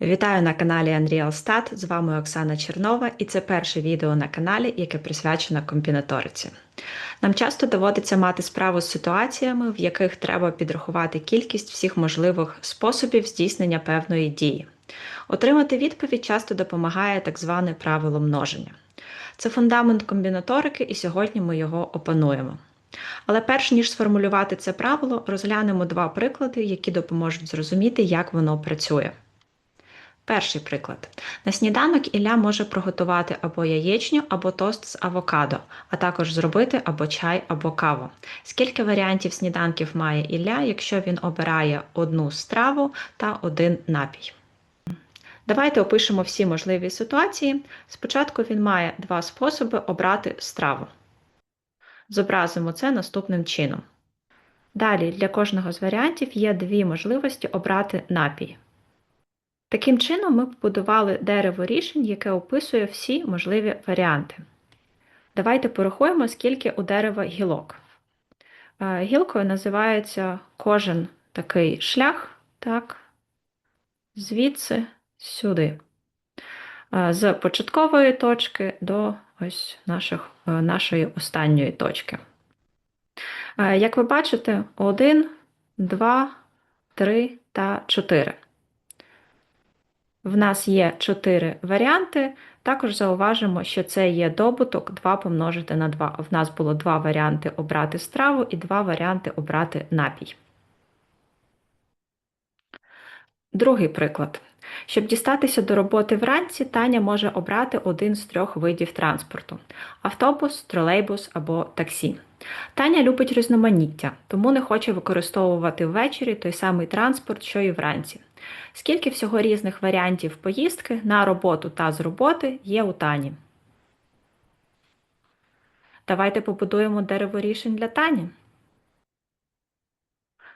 Вітаю на каналі Unreal Stat, з вами Оксана Чернова, і це перше відео на каналі, яке присвячено комбінаториці. Нам часто доводиться мати справу з ситуаціями, в яких треба підрахувати кількість всіх можливих способів здійснення певної дії. Отримати відповідь часто допомагає так зване правило множення. Це фундамент комбінаторики, і сьогодні ми його опануємо. Але перш ніж сформулювати це правило, розглянемо два приклади, які допоможуть зрозуміти, як воно працює. Перший приклад. На сніданок Ілля може приготувати або яєчню, або тост з авокадо, а також зробити або чай, або каву. Скільки варіантів сніданків має Ілля, якщо він обирає одну страву та один напій? Давайте опишемо всі можливі ситуації. Спочатку він має два способи обрати страву. Зобразимо це наступним чином. Далі для кожного з варіантів є дві можливості обрати напій. Таким чином, ми побудували дерево рішень, яке описує всі можливі варіанти. Давайте порахуємо, скільки у дерева гілок. Е, гілкою називається кожен такий шлях, так, звідси сюди, е, з початкової точки до ось наших, е, нашої останньої точки. Як ви бачите, 1, 2, 3 та 4. В нас є 4 варіанти. Також зауважимо, що це є добуток 2 помножити на 2. В нас було 2 варіанти обрати страву і 2 варіанти обрати напій. Другий приклад. Щоб дістатися до роботи вранці, Таня може обрати один з трьох видів транспорту автобус, тролейбус або таксі. Таня любить різноманіття, тому не хоче використовувати ввечері той самий транспорт, що і вранці. Скільки всього різних варіантів поїздки на роботу та з роботи є у Тані? Давайте побудуємо дерево рішень для Тані.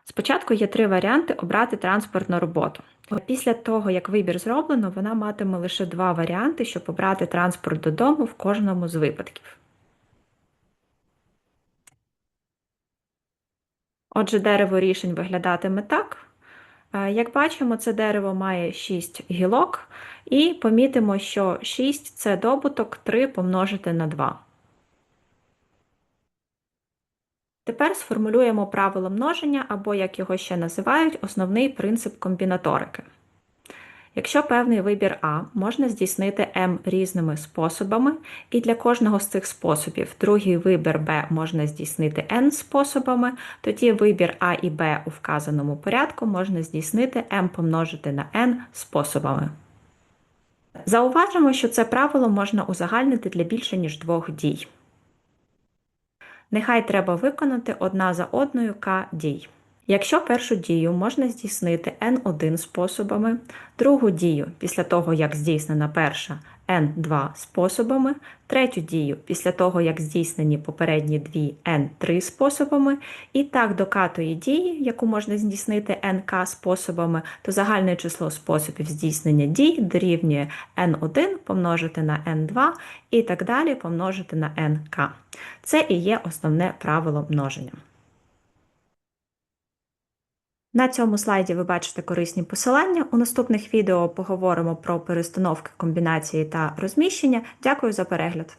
Спочатку є три варіанти обрати транспорт на роботу. Після того, як вибір зроблено, вона матиме лише два варіанти, щоб обрати транспорт додому в кожному з випадків. Отже, дерево рішень виглядатиме так. Як бачимо, це дерево має 6 гілок, і помітимо, що 6 це добуток 3 помножити на 2. Тепер сформулюємо правило множення, або, як його ще називають, основний принцип комбінаторики. Якщо певний вибір А можна здійснити М різними способами, і для кожного з цих способів другий вибір Б можна здійснити N способами, тоді вибір А і Б у вказаному порядку можна здійснити М помножити на N способами. Зауважимо, що це правило можна узагальнити для більше, ніж двох дій. Нехай треба виконати одна за одною К дій. Якщо першу дію можна здійснити N1 способами, другу дію після того, як здійснена перша N2 способами, третю дію після того, як здійснені попередні дві N3 способами, і так до катої дії, яку можна здійснити NK способами, то загальне число способів здійснення дій дорівнює N1 помножити на N2 і так далі помножити на NK. Це і є основне правило множення. На цьому слайді ви бачите корисні посилання. У наступних відео поговоримо про перестановки комбінації та розміщення. Дякую за перегляд!